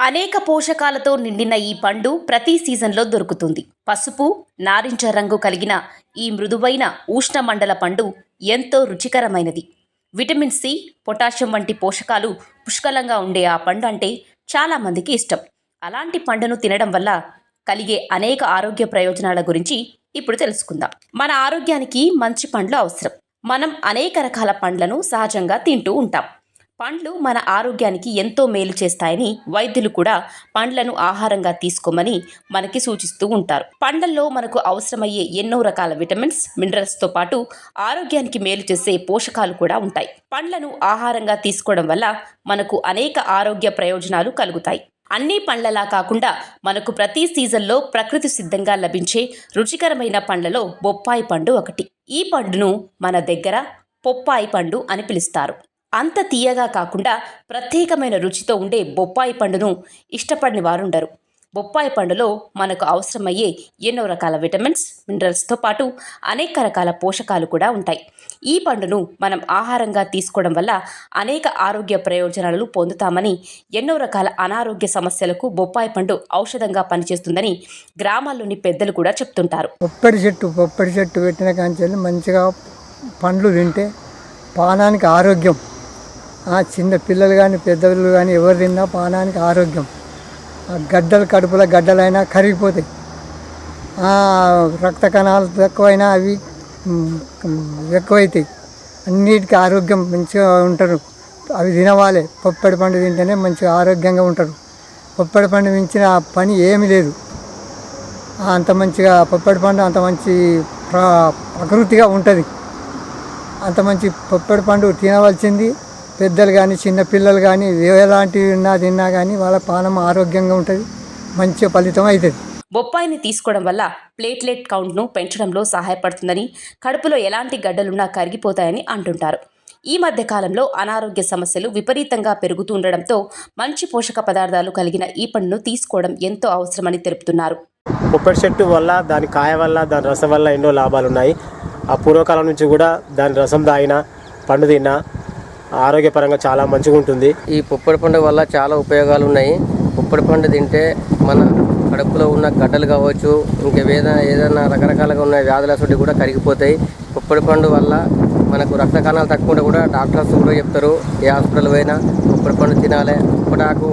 అనేక పోషకాలతో నిండిన ఈ పండు ప్రతి సీజన్లో దొరుకుతుంది. పసుపు నారింజ రంగు కలిగిన ఈ మృదువైన ఉష్ణమండల పండు ఎంతో రుచికరమైనది. విటమిన్ సి పొటాషియం వంటి పోషకాలు పుష్కలంగా ఉండే ఆ పండు అంటే చాలామందికి ఇష్టం. అలాంటి పండును తినడం వల్ల కలిగే అనేక ఆరోగ్య ప్రయోజనాల గురించి ఇప్పుడు తెలుసుకుందాం. మన ఆరోగ్యానికి మంచి పండ్లు అవసరం. మనం అనేక రకాల పండ్లను సహజంగా తింటూ ఉంటాం. పండ్లు మన ఆరోగ్యానికి ఎంతో మేలు చేస్తాయని వైద్యులు కూడా పండ్లను ఆహారంగా తీసుకోమని మనకి సూచిస్తూ ఉంటారు. పండ్లలో మనకు అవసరమయ్యే ఎన్నో రకాల విటమిన్స్ మినరల్స్తో పాటు ఆరోగ్యానికి మేలు చేసే పోషకాలు కూడా ఉంటాయి. పండ్లను ఆహారంగా తీసుకోవడం వల్ల మనకు అనేక ఆరోగ్య ప్రయోజనాలు కలుగుతాయి. అన్ని పండ్లలా కాకుండా మనకు ప్రతి సీజన్లో ప్రకృతి సిద్ధంగా లభించే రుచికరమైన పండ్లలో బొప్పాయి పండు ఒకటి. ఈ పండును మన దగ్గర పొప్పాయి పండు అని పిలుస్తారు. అంత తీయగా కాకుండా ప్రత్యేకమైన రుచితో ఉండే బొప్పాయి పండును ఇష్టపడని వారుండరు. బొప్పాయి పండులో మనకు అవసరమయ్యే ఎన్నో రకాల విటమిన్స్ మినరల్స్తో పాటు అనేక రకాల పోషకాలు కూడా ఉంటాయి. ఈ పండును మనం ఆహారంగా తీసుకోవడం వల్ల అనేక ఆరోగ్య ప్రయోజనాలు పొందుతామని ఎన్నో రకాల అనారోగ్య సమస్యలకు బొప్పాయి పండు ఔషధంగా పనిచేస్తుందని గ్రామాల్లోని పెద్దలు కూడా చెప్తుంటారు. పొప్పడి చెట్టు పొప్పడి చెట్టు పెట్టిన కాంచెల్లి మంచిగా పండ్లు తింటే పానానికి ఆరోగ్యం. ఆ చిన్న పిల్లలు కానీ పెద్దలు కానీ ఎవరు తిన్నా పానానికి ఆరోగ్యం. ఆ గడ్డలు కడుపులో గడ్డలైనా కరిగిపోతాయి. ఆ రక్త కణాలు తక్కువైనా అవి ఎక్కువైతాయి. అన్నిటికీ ఆరోగ్యం మంచిగా ఉంటారు. అవి తినవాలి. పొప్పడి పండు తింటేనే మంచిగా ఆరోగ్యంగా ఉంటారు. పొప్పడి పండు మించిన పని ఏమీ లేదు. అంత మంచిగా పొప్పడి పండు అంత మంచి ప్ర ప్రకృతిగా ఉంటుంది. అంత మంచి పొప్పడి పండు తినవలసింది. పెద్దలు కానీ చిన్న పిల్లలు కానీ ఎలాంటివి ఉన్నా తిన్నా కానీ వాళ్ళ పానం ఆరోగ్యంగా ఉంటుంది మంచి ఫలితం అవుతుంది బొప్పాయిని తీసుకోవడం వల్ల ప్లేట్లెట్ కౌంట్ను పెంచడంలో సహాయపడుతుందని కడుపులో ఎలాంటి గడ్డలున్నా కరిగిపోతాయని అంటుంటారు. ఈ మధ్య కాలంలో అనారోగ్య సమస్యలు విపరీతంగా పెరుగుతూ ఉండడంతో మంచి పోషక పదార్థాలు కలిగిన ఈ పండును తీసుకోవడం ఎంతో అవసరమని తెలుపుతున్నారు. పొప్పటి చెట్టు వల్ల దాని కాయ వల్ల దాని రసం వల్ల ఎన్నో లాభాలు ఉన్నాయి ఆ పూర్వకాలం నుంచి కూడా దాని రసం తాగిన పండు తిన్నా ఆరోగ్యపరంగా చాలా మంచిగా ఉంటుంది. ఈ పుప్పడి పండు వల్ల చాలా ఉపయోగాలు ఉన్నాయి. పుప్పడి పండు తింటే మన కడుపులో ఉన్న గడ్డలు కావచ్చు ఇంకా ఏదైనా ఏదైనా రకరకాలుగా ఉన్న వ్యాధుల సొంటి కూడా కరిగిపోతాయి. పుప్పడి పండు వల్ల మనకు రక్త కణాలు తక్కువ ఉంటే కూడా డాక్టర్స్ కూడా చెప్తారు ఏ హాస్పిటల్ పోయినా పుప్పడి పండు తినాలి. పుప్పటాకు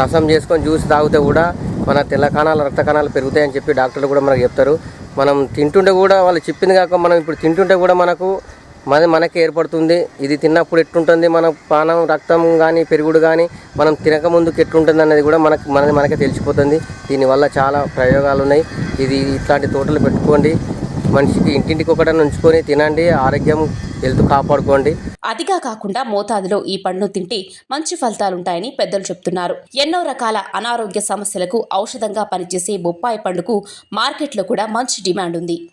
రసం చేసుకొని జ్యూస్ తాగితే కూడా మన తెల్ల కణాలు రక్త కణాలు పెరుగుతాయని చెప్పి డాక్టర్లు కూడా మనకు చెప్తారు. మనం తింటుంటే కూడా వాళ్ళు చెప్పింది కాక మనం ఇప్పుడు తింటుంటే కూడా మనకు మన మనకి ఏర్పడుతుంది. ఇది తిన్నప్పుడు ఎట్టుంటుంది మన పానం రక్తం కానీ పెరుగుడు కానీ మనం తినక ముందుకు ఎట్టుంటుంది అనేది కూడా మనకు మనది మనకే తెలిసిపోతుంది. దీనివల్ల చాలా ప్రయోగాలు ఉన్నాయి ఇది ఇట్లాంటి తోటలు పెట్టుకోండి. మనిషికి ఇంటింటికి ఒకటని ఉంచుకొని తినండి. ఆరోగ్యం హెల్త్ కాపాడుకోండి. అతిగా కాకుండా మోతాదులో ఈ పండును తింటే మంచి ఫలితాలుంటాయని పెద్దలు చెప్తున్నారు. ఎన్నో రకాల అనారోగ్య సమస్యలకు ఔషధంగా పనిచేసే బొప్పాయి పండుకు మార్కెట్లో కూడా మంచి డిమాండ్ ఉంది